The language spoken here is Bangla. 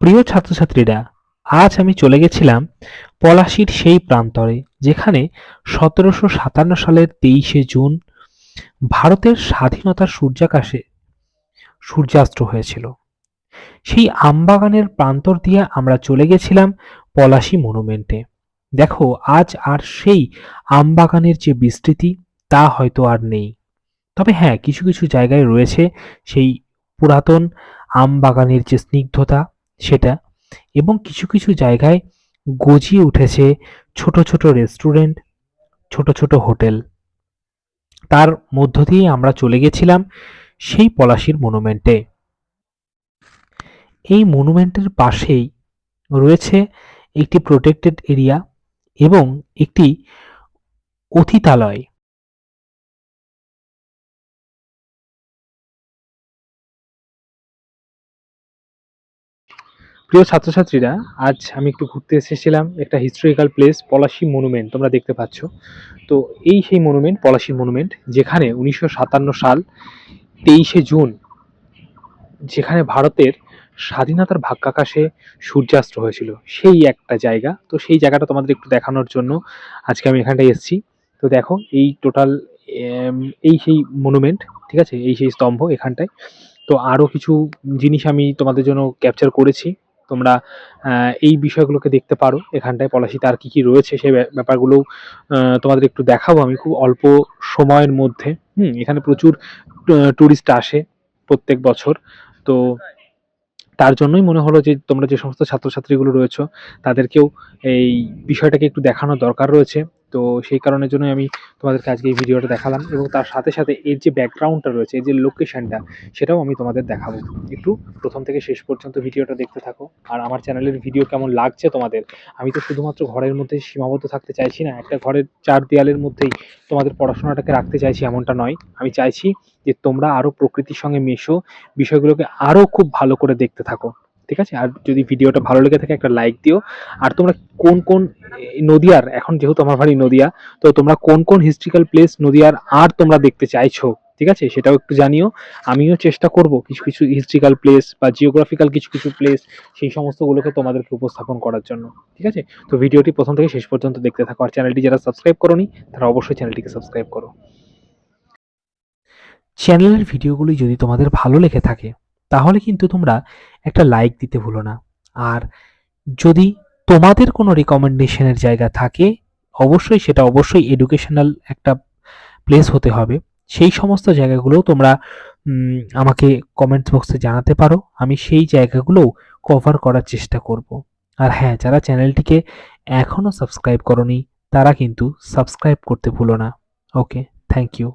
প্রিয় ছাত্রছাত্রীরা, আজ আমি চলে গেছিলাম পলাশির সেই প্রান্তরে, যেখানে সতেরোশো সাতান্ন সালের তেইশে জুন ভারতের স্বাধীনতার সূর্যাকাশে সূর্যাস্ত হয়েছিল। সেই আমবাগানের প্রান্তর দিয়ে আমরা চলে গেছিলাম পলাশি মনুমেন্টে। দেখো, আজ আর সেই আমবাগানের যে বিস্তৃতি, তা হয়তো আর নেই। তবে হ্যাঁ কিছু কিছু জায়গায় রয়েছে সেই পুরাতন আম বাগানের যে স্নিগ্ধতা সেটা। এবং কিছু কিছু জায়গায় গজিয়ে উঠেছে ছোট ছোট রেস্টুরেন্ট ছোট ছোট হোটেল। তার মধ্য দিয়ে আমরা চলে গেছিলাম সেই পলাশির মনুমেন্টে এই মনুমেন্টের পাশেই রয়েছে একটি প্রোটেক্টেড এরিয়া এবং একটি অতিতালয়। প্রিয় ছাত্রছাত্রীরা, আজ আমি একটু ঘুরতে এসেছিলাম একটা হিস্টোরিক্যাল প্লেস পলাশি মনুমেন্ট তোমরা দেখতে পাচ্ছ। তো এই সেই মনুমেন্ট পলাশি মনুমেন্ট যেখানে উনিশশো সাতান্ন সাল তেইশে জুন, যেখানে ভারতের স্বাধীনতার ভাগ্যাকাশে সূর্যাস্ত হয়েছিল। সেই একটা জায়গা। তো সেই জায়গাটা তোমাদের একটু দেখানোর জন্য আজকে আমি এখানটায় এসেছি। তো দেখো, এই টোটাল এই সেই মনুমেন্ট ঠিক আছে? এই সেই স্তম্ভ এখানটায়। তো আরও কিছু জিনিস আমি তোমাদের জন্য ক্যাপচার করেছি। তোমরা এই বিষয়গুলোকে দেখতে পারো। এখানটায় পলাশিতে আর কী কী রয়েছে সেই ব্যা- ব্যাপারগুলোও তোমাদের একটু দেখাবো আমি খুব অল্প সময়ের মধ্যে। হুম, এখানে প্রচুর ট্যুরিস্ট আসে প্রত্যেক বছর। তো তার জন্যই মনে হলো যে, তোমরা যে সমস্ত ছাত্রছাত্রীগুলো রয়েছে, তাদেরকেও এই বিষয়টাকে একটু দেখানোর দরকার রয়েছে। তো সেই কারণের জন্যই আমি তোমাদেরকে আজকে এই ভিডিওটা দেখালাম এবং তার সাথে সাথে এর যে ব্যাকগ্রাউন্ডটা রয়েছে, এর যে লোকেশনটা সেটাও আমি তোমাদের দেখাবো। একটু প্রথম থেকে শেষ পর্যন্ত ভিডিওটা দেখতে থাকো। আর আমার চ্যানেলের ভিডিও কেমন লাগছে তোমাদের? আমি তো শুধুমাত্র ঘরের মধ্যে সীমাবদ্ধ থাকতে চাইছি না, একটা ঘরের চার দেয়ালের মধ্যেই তোমাদের পড়াশোনাটাকে রাখতে চাইছি এমনটা নয়। আমি চাইছি যে তোমরা আরও প্রকৃতির সঙ্গে মেশো, বিষয়গুলোকে আরও খুব ভালো করে দেখতে থাকো। ঠিক আছে? আর যদি ভিডিওটা ভালো লেগে থাকে, একটা লাইক দিও। আর তোমরা কোন কোন নদিয়ার, এখন যেহেতু আমার বাড়ি নদিয়া, তো তোমরা কোন কোন হিস্ট্রিক্যাল প্লেস নদিয়ার আর তোমরা দেখতে চাইছো? ঠিক আছে? সেটাও একটু জানিও। আমিও চেষ্টা করব কিছু কিছু হিস্ট্রিক্যাল প্লেস বা জিওগ্রাফিক্যাল কিছু কিছু প্লেস সেই সমস্তগুলোকে তোমাদেরকে উপস্থাপন করার জন্য। ঠিক আছে? তো ভিডিওটি প্রথম থেকে শেষ পর্যন্ত দেখতে থাকো। আর চ্যানেলটি যারা সাবস্ক্রাইব করোনি, তারা অবশ্যই চ্যানেলটিকে সাবস্ক্রাইব করো। চ্যানেলের ভিডিওগুলি যদি তোমাদের ভালো লেগে থাকে তাহলে কিন্তু তোমরা একটা লাইক দিতে ভুলো না। আর যদি তোমাদের কোনো রিকমেন্ডেশনের জায়গা থাকে, অবশ্যই সেটা অবশ্যই এডুকেশনাল একটা প্লেস হতে হবে। সেই সমস্ত জায়গাগুলোও তোমরা আমাকে কমেন্টস বক্সে জানাতে পারো। আমি সেই জায়গাগুলোও কভার করার চেষ্টা করব। আর হ্যাঁ যারা চ্যানেলটিকে এখনও সাবস্ক্রাইব করনি, তারা কিন্তু সাবস্ক্রাইব করতে ভুলো না। Okay thank you